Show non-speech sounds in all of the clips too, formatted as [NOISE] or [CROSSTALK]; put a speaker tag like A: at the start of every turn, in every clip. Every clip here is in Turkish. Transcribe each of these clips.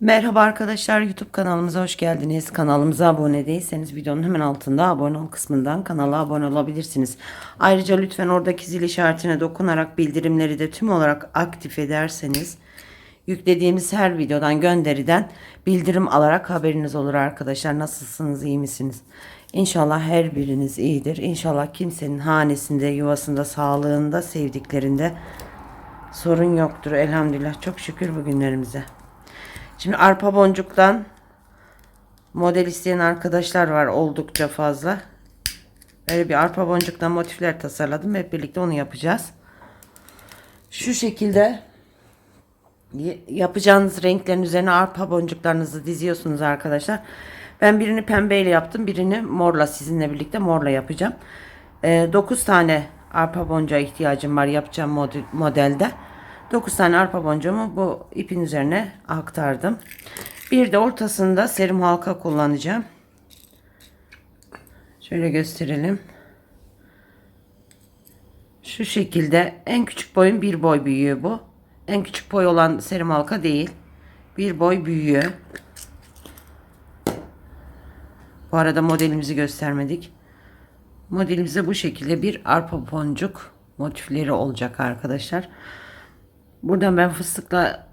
A: Merhaba arkadaşlar YouTube kanalımıza hoş geldiniz. Kanalımıza abone değilseniz videonun hemen altında abone ol kısmından kanala abone olabilirsiniz. Ayrıca lütfen oradaki zil işaretine dokunarak bildirimleri de tüm olarak aktif ederseniz yüklediğimiz her videodan gönderiden bildirim alarak haberiniz olur arkadaşlar. Nasılsınız iyi misiniz? İnşallah her biriniz iyidir. İnşallah kimsenin hanesinde, yuvasında, sağlığında, sevdiklerinde sorun yoktur. Elhamdülillah çok şükür bugünlerimize. Şimdi arpa boncuktan model isteyen arkadaşlar var oldukça fazla. Böyle bir arpa boncuktan motifler tasarladım. Hep birlikte onu yapacağız. Şu şekilde yapacağınız renklerin üzerine arpa boncuklarınızı diziyorsunuz arkadaşlar. Ben birini pembeyle yaptım. Birini morla sizinle birlikte morla yapacağım. E, ee, 9 tane arpa boncuğa ihtiyacım var yapacağım modelde. 9 tane arpa boncuğumu bu ipin üzerine aktardım. Bir de ortasında serim halka kullanacağım. Şöyle gösterelim. Şu şekilde en küçük boyun bir boy büyüğü bu. En küçük boy olan serim halka değil. Bir boy büyüğü. Bu arada modelimizi göstermedik. Modelimize bu şekilde bir arpa boncuk motifleri olacak arkadaşlar. Arkadaşlar. Buradan ben fıstıkla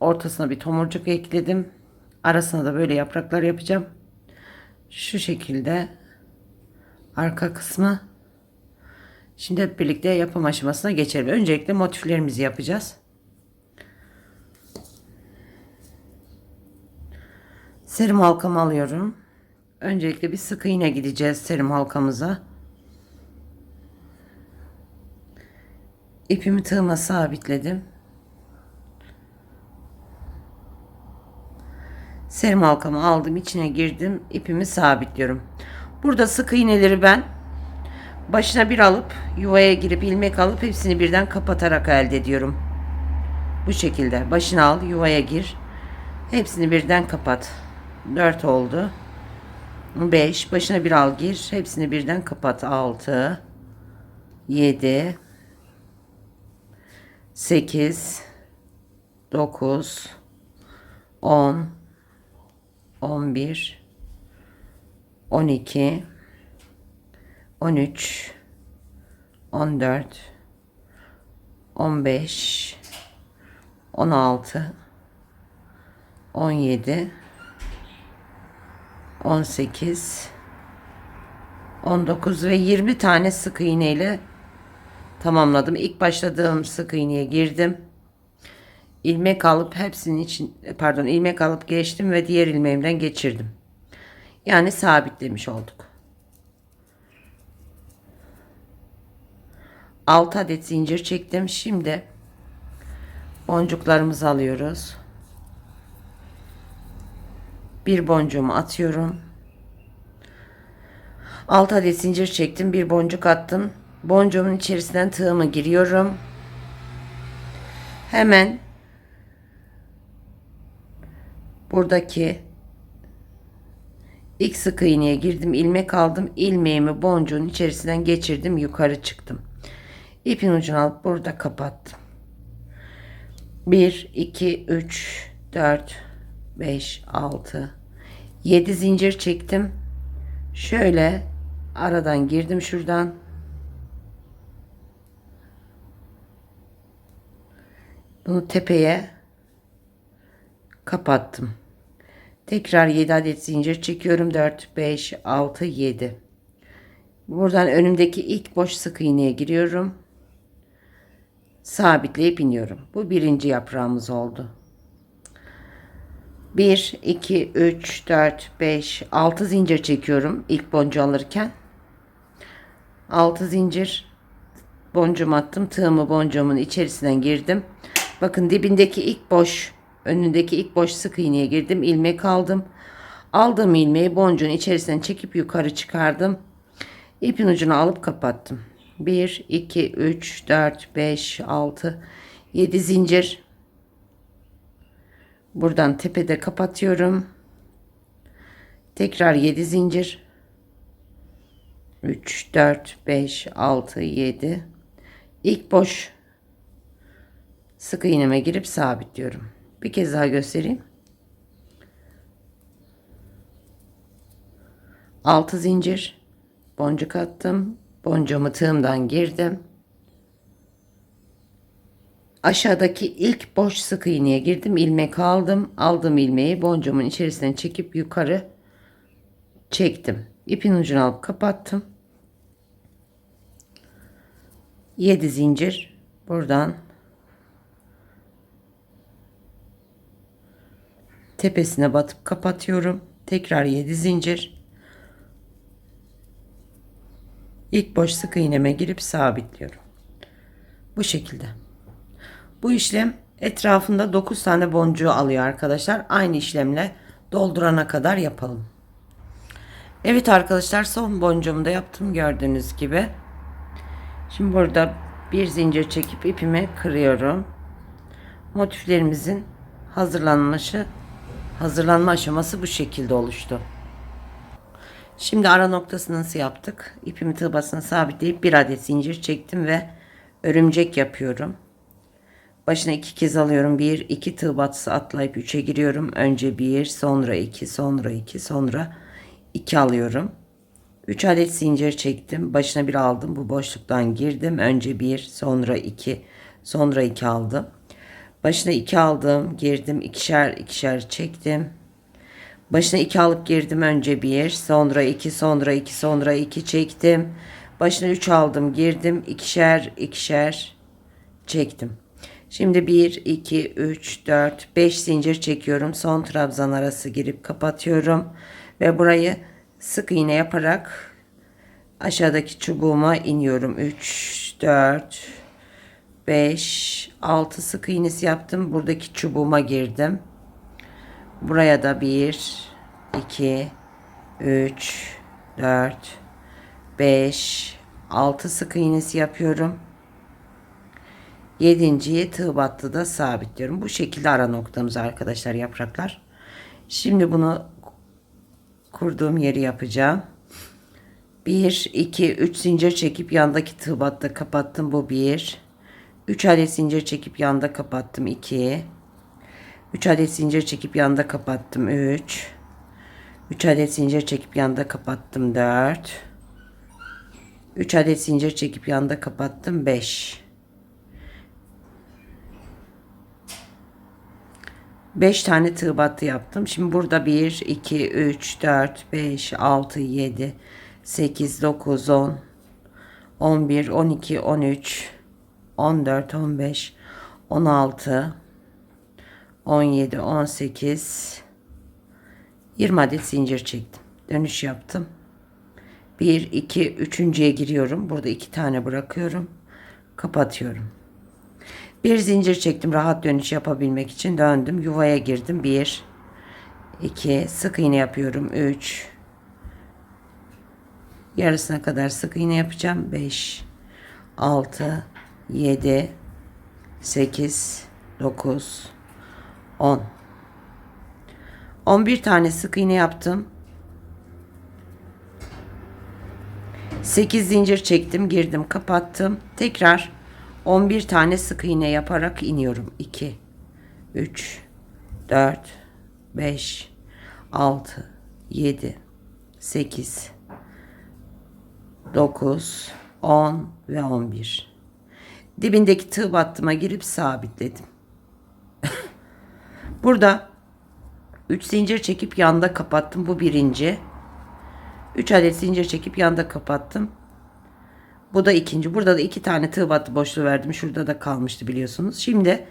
A: ortasına bir tomurcuk ekledim. Arasına da böyle yapraklar yapacağım. Şu şekilde arka kısmı. Şimdi hep birlikte yapım aşamasına geçelim. Öncelikle motiflerimizi yapacağız. Serim halkamı alıyorum. Öncelikle bir sık iğne gideceğiz serim halkamıza. İpimi tığıma sabitledim. Serim halkamı aldım, içine girdim, ipimi sabitliyorum. Burada sık iğneleri ben başına bir alıp yuvaya girip ilmek alıp hepsini birden kapatarak elde ediyorum. Bu şekilde başına al, yuvaya gir. Hepsini birden kapat. 4 oldu. 5 başına bir al gir. Hepsini birden kapat. 6 7 8 9 10 11 12 13 14 15 16 17 18 19 ve 20 tane sık iğne ile tamamladım. İlk başladığım sık iğneye girdim. İlmek alıp hepsinin için pardon ilmek alıp geçtim ve diğer ilmeğimden geçirdim. Yani sabitlemiş olduk. 6 adet zincir çektim. Şimdi boncuklarımızı alıyoruz. Bir boncuğumu atıyorum. 6 adet zincir çektim. Bir boncuk attım boncuğumun içerisinden tığımı giriyorum. Hemen buradaki ilk sık iğneye girdim. ilmek aldım. ilmeğimi boncuğun içerisinden geçirdim. Yukarı çıktım. İpin ucunu alıp burada kapattım. 1, 2, 3, 4, 5, 6, 7 zincir çektim. Şöyle aradan girdim şuradan. Bunu tepeye kapattım. Tekrar 7 adet zincir çekiyorum. 4, 5, 6, 7. Buradan önümdeki ilk boş sık iğneye giriyorum. Sabitleyip iniyorum. Bu birinci yaprağımız oldu. 1, 2, 3, 4, 5, 6 zincir çekiyorum ilk boncuğu alırken. 6 zincir boncuğum attım. Tığımı boncuğumun içerisinden girdim. Bakın dibindeki ilk boş, önündeki ilk boş sık iğneye girdim. ilmek aldım. Aldığım ilmeği boncuğun içerisinden çekip yukarı çıkardım. İpin ucunu alıp kapattım. 1, 2, 3, 4, 5, 6, 7 zincir. Buradan tepede kapatıyorum. Tekrar 7 zincir. 3, 4, 5, 6, 7. İlk boş sık iğneme girip sabitliyorum. Bir kez daha göstereyim. 6 zincir boncuk attım. Boncuğumu tığımdan girdim. Aşağıdaki ilk boş sık iğneye girdim. ilmek aldım. Aldığım ilmeği boncuğumun içerisinden çekip yukarı çektim. İpin ucunu alıp kapattım. 7 zincir buradan tepesine batıp kapatıyorum. Tekrar 7 zincir. İlk boş sık iğneme girip sabitliyorum. Bu şekilde. Bu işlem etrafında 9 tane boncuğu alıyor arkadaşlar. Aynı işlemle doldurana kadar yapalım. Evet arkadaşlar son boncuğumu da yaptım gördüğünüz gibi. Şimdi burada bir zincir çekip ipimi kırıyorum. Motiflerimizin hazırlanmışı Hazırlanma aşaması bu şekilde oluştu. Şimdi ara noktasını nasıl yaptık? İpimi tığbasına sabitleyip bir adet zincir çektim ve örümcek yapıyorum. Başına iki kez alıyorum. Bir, iki tığ atlayıp üçe giriyorum. Önce bir, sonra iki, sonra iki, sonra iki alıyorum. Üç adet zincir çektim. Başına bir aldım. Bu boşluktan girdim. Önce bir, sonra iki, sonra iki aldım. Başına iki aldım. Girdim. ikişer ikişer çektim. Başına iki alıp girdim önce bir, Sonra iki, sonra iki, sonra iki çektim. Başına üç aldım. Girdim. ikişer ikişer çektim. Şimdi 1, 2, 3, 4, 5 zincir çekiyorum. Son trabzan arası girip kapatıyorum. Ve burayı sık iğne yaparak aşağıdaki çubuğuma iniyorum. 3, 4, 5, 6 sık iğnesi yaptım. Buradaki çubuğuma girdim. Buraya da 1, 2, 3, 4, 5, 6 sık iğnesi yapıyorum. 7.yi tığ da sabitliyorum. Bu şekilde ara noktamız arkadaşlar yapraklar. Şimdi bunu kurduğum yeri yapacağım. 1, 2, 3 zincir çekip yandaki tığ batta kapattım. Bu 1, 3 adet zincir çekip yanda kapattım 2 3 adet zincir çekip yanda kapattım 3 3 adet zincir çekip yanda kapattım 4 3 adet zincir çekip yanda kapattım 5 5 tane tığ battı yaptım. Şimdi burada 1, 2, 3, 4, 5, 6, 7, 8, 9, 10, 11, 12, 13, 14, 15, 16, 17, 18, 20 adet zincir çektim. Dönüş yaptım. 1, 2, 3.ye giriyorum. Burada 2 tane bırakıyorum. Kapatıyorum. Bir zincir çektim rahat dönüş yapabilmek için. Döndüm. Yuvaya girdim. 1, 2, sık iğne yapıyorum. 3, yarısına kadar sık iğne yapacağım. 5, 6, 7 8 9 10 11 tane sık iğne yaptım. 8 zincir çektim, girdim, kapattım. Tekrar 11 tane sık iğne yaparak iniyorum. 2 3 4 5 6 7 8 9 10 ve 11 dibindeki tığ battıma girip sabitledim. [LAUGHS] Burada 3 zincir çekip yanda kapattım. Bu birinci. 3 adet zincir çekip yanda kapattım. Bu da ikinci. Burada da iki tane tığ battı boşluğu verdim. Şurada da kalmıştı biliyorsunuz. Şimdi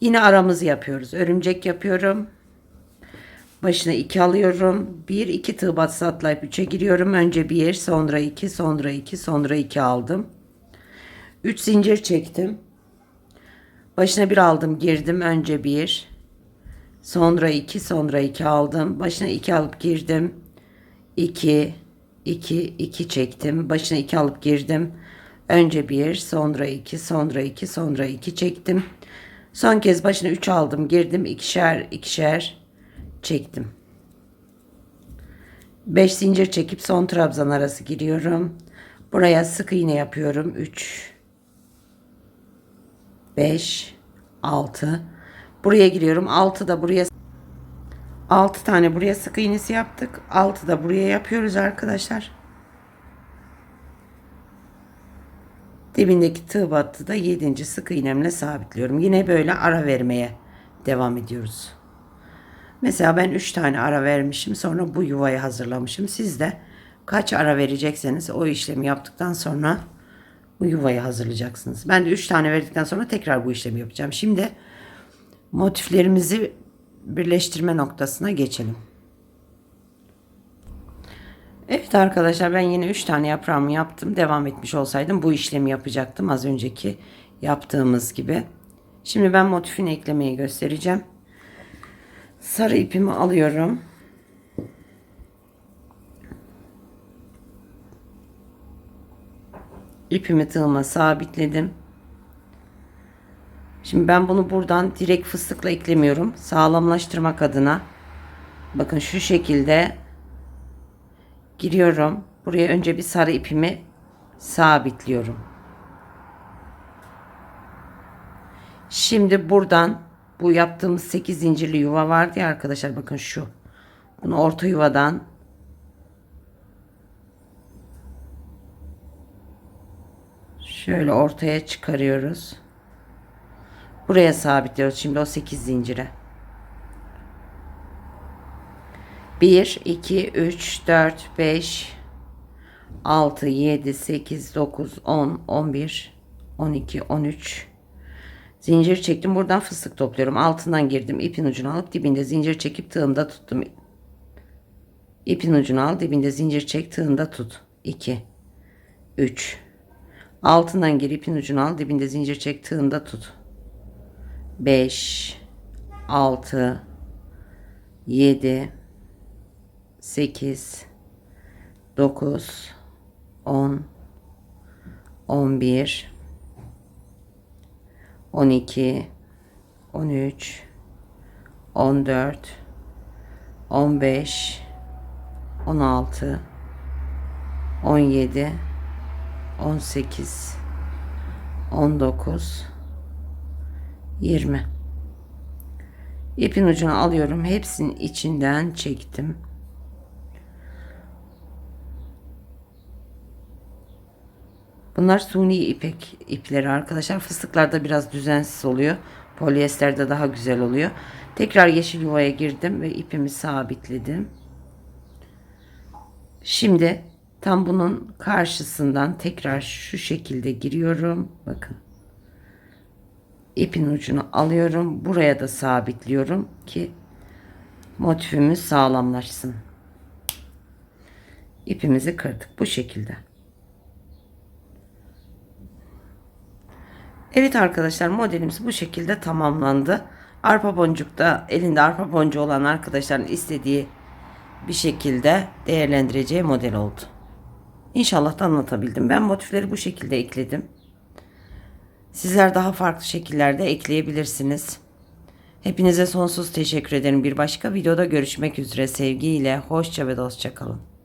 A: yine aramızı yapıyoruz. Örümcek yapıyorum. Başına 2 alıyorum. 1 2 tığ battı atlayıp 3'e giriyorum. Önce 1, sonra 2, sonra 2, sonra 2 aldım. 3 zincir çektim. Başına bir aldım girdim. Önce bir. Sonra iki. Sonra iki aldım. Başına iki alıp girdim. İki, 2. iki çektim. Başına iki alıp girdim. Önce bir. Sonra iki. Sonra iki. Sonra iki çektim. Son kez başına üç aldım. Girdim. ikişer ikişer çektim. 5 zincir çekip son trabzan arası giriyorum. Buraya sık iğne yapıyorum. 3 5, 6. Buraya giriyorum. 6 da buraya 6 tane buraya sık iğnesi yaptık. 6 da buraya yapıyoruz arkadaşlar. Dibindeki tığ battı da 7. sık iğnemle sabitliyorum. Yine böyle ara vermeye devam ediyoruz. Mesela ben 3 tane ara vermişim. Sonra bu yuvayı hazırlamışım. Siz de kaç ara verecekseniz o işlemi yaptıktan sonra bu yuvayı hazırlayacaksınız. Ben de 3 tane verdikten sonra tekrar bu işlemi yapacağım. Şimdi motiflerimizi birleştirme noktasına geçelim. Evet arkadaşlar ben yine 3 tane yaprağımı yaptım. Devam etmiş olsaydım bu işlemi yapacaktım az önceki yaptığımız gibi. Şimdi ben motifini eklemeyi göstereceğim. Sarı ipimi alıyorum. ipimi tığıma sabitledim. Şimdi ben bunu buradan direkt fıstıkla eklemiyorum. Sağlamlaştırmak adına. Bakın şu şekilde giriyorum. Buraya önce bir sarı ipimi sabitliyorum. Şimdi buradan bu yaptığımız 8 zincirli yuva vardı ya arkadaşlar bakın şu. Bunu orta yuvadan Şöyle ortaya çıkarıyoruz. Buraya sabitliyoruz şimdi o 8 zincire. 1, 2, 3, 4, 5, 6, 7, 8, 9, 10, 11, 12, 13. Zincir çektim. Buradan fıstık topluyorum. Altından girdim. ipin ucunu alıp dibinde zincir çekip tığında tuttum. İpin ucunu al. Dibinde zincir çek. Tığında tut. 2, 3, Altından gir ipin ucunu al. Dibinde zincir çektiğinde tut. 5 6 7 8 9 10 11 12 13 14 15 16 17 18 19 20 İpin ucunu alıyorum hepsinin içinden çektim bunlar suni ipek ipleri arkadaşlar fıstıklarda biraz düzensiz oluyor polyesterde daha güzel oluyor tekrar yeşil yuvaya girdim ve ipimi sabitledim şimdi Tam bunun karşısından tekrar şu şekilde giriyorum. Bakın. İpin ucunu alıyorum. Buraya da sabitliyorum ki motifimiz sağlamlaşsın. İpimizi kırdık bu şekilde. Evet arkadaşlar modelimiz bu şekilde tamamlandı. Arpa boncuk da elinde arpa boncuğu olan arkadaşların istediği bir şekilde değerlendireceği model oldu. İnşallah da anlatabildim. Ben motifleri bu şekilde ekledim. Sizler daha farklı şekillerde ekleyebilirsiniz. Hepinize sonsuz teşekkür ederim. Bir başka videoda görüşmek üzere. Sevgiyle, hoşça ve dostça kalın.